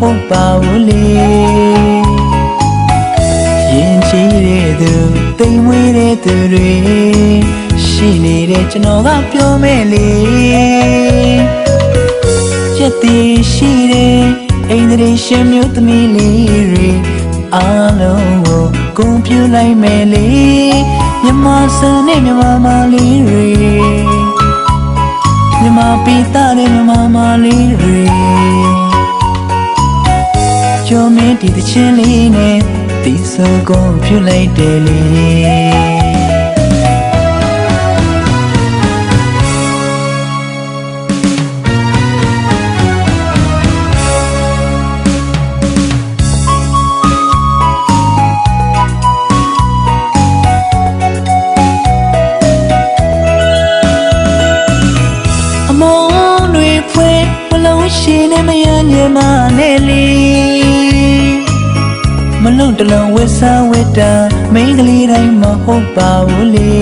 ဟုတ်ပါဘူးလေရင်ချီတဲ့သူတိမ်မွေးတဲ့သူတွေရှိနေတဲ့ကျွန်တော်ကပြောမဲ့လေချက်သေးရှိတဲ့အိမ်တွေရှင်မျိုးသမီးလေးတွေအားလုံးကိုဂုဏ်ပြုလိုက်မယ်လေမြမဆန်နဲ့မြမမလေးတွေမြမပိသားတဲ့မြမမလေးတွေကျော်မင်း ဒီတချင်းလေးနဲ့ဒီဆိုကုန်ဖြူလိုက်တယ်လေအမောင်းတွေဖွဲမလုံးရှိနေမရညမနဲ့လေမ လုံးတလုံးဝစ်ဆဝစ်တာမိန်းကလေးတိုင်းမဟုတ်ပါဘူးလေ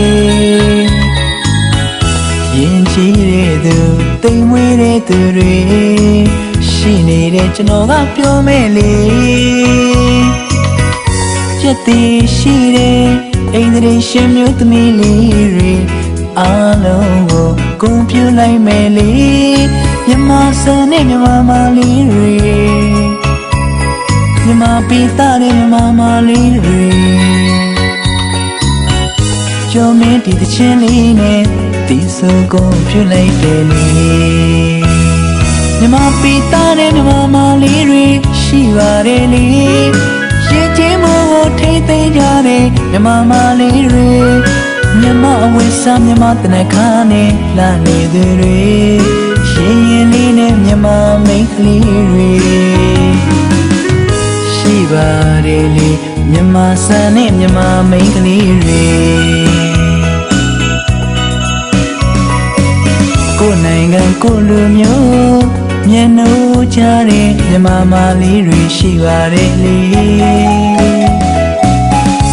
ရင်ချီတဲ့သူတိမ်မွေးတဲ့သူတွေရှိနေတဲ့ကျွန်တော်ကပြောမဲ့လေချက်သေးရှိတဲ့အိမ်တွေရှင်မျိုးသမီးလေးတွေအားလုံးကိုဂုဏ်ပြုလိုက်မယ်လေမြမဆန်နဲ့မြမမလေးတွေမြမ ပိသားတဲ့မြမမလေးတွေကျော်မင်းဒီတချင်းလေးနဲ့ဒီဆိုကိုပြုလိုက်တယ်လေမြမပိသားတဲ့မြမမလေးတွေရှိပါတယ်လေရင်ချင်းမို့ကိုထိမ့်သိမ်းကြတဲ့မြမမလေးတွေမြမအဝိစားမြမတနခါနဲ့လာနေသူတွေရှင်ရင်လေးနဲ့မြမမိန်းကလေးတွေရှိ ပါတယ်လေမြမဆန်နဲ့မြမမိန်းကလေးတွေကိုယ်နိုင်ငံကိုယ်လူမျိုးမျက်နှာချတဲ့မြမမလေးတွေရှိပါတယ်လေ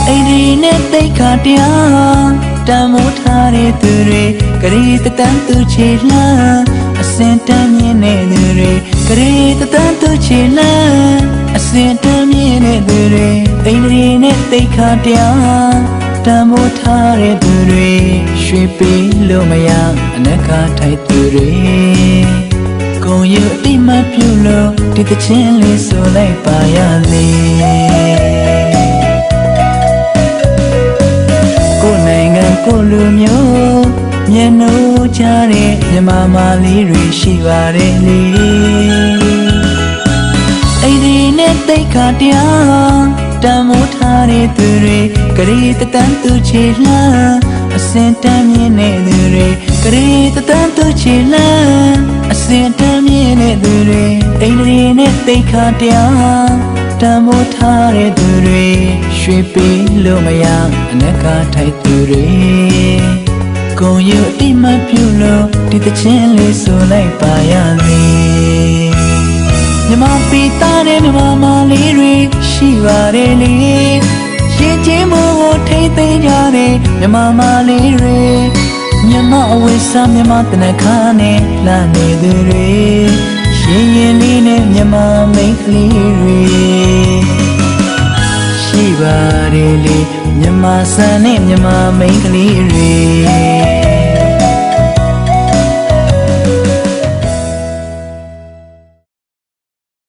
အိဒီနဲ့တိတ်ခါတရားတန်မိုးထားတဲ့သူတွေဂရီတတန်းသူချေလှမ်းအစင်တမ်းမြင်တဲ့သူတွေဂရီတတန်းသူချေလှမ်း အစင်တမ်းမြင်တဲ့သူတွေအိဒီနဲ့တိတ်ခါတရားတန်မိုးထားတဲ့သူတွေရွှေပေးလို့မရအနက်ခါထိုက်သူတွေကိုယ်ရအတိမပြုလို့ဒီတချင်းလေးဆိုလိုက်ပါရလေကိုယ်နိုင်ငံကိုယ်လူမျိုးမျက်နှာချတဲ့မြမမာလေးတွေရှိပါတယ်လေအဲ့ဒီ နဲ့တိတ်ခါတရားတန်မိုးထားတဲ့သူတွေဂရီတတန်းသူချေလှမ်းအစင်တမ်းမြင်တဲ့သူတွေဂရီတတန်းသူချေလှမ်းအစင်တမ်းမြင်တဲ့သူတွေအိမ်တွေနဲ့တိတ်ခါတရားတန်မိုးထားတဲ့သူတွေရွှေပေးလို့မရအနက်ကထိုက်သူတွေကိုယ်ရအတိမပြုလို့ဒီတချင်းလေးဆိုလိုက်ပါရလေ မြမပီသားတဲ့မြမမလေးတွေရှိပါတယ်လေရင်ချင်းမို့ကိုထိမ့်သိမ်းကြတဲ့မြမမလေးတွေမြမအဝိစားမြမတနခါနဲ့လာနေသူတွေရှင်ရင်လေးနဲ့မြမမိန်းကလေးတွေရှိပါတယ်လေမြမဆန်နဲ့မြမမိန်းကလေး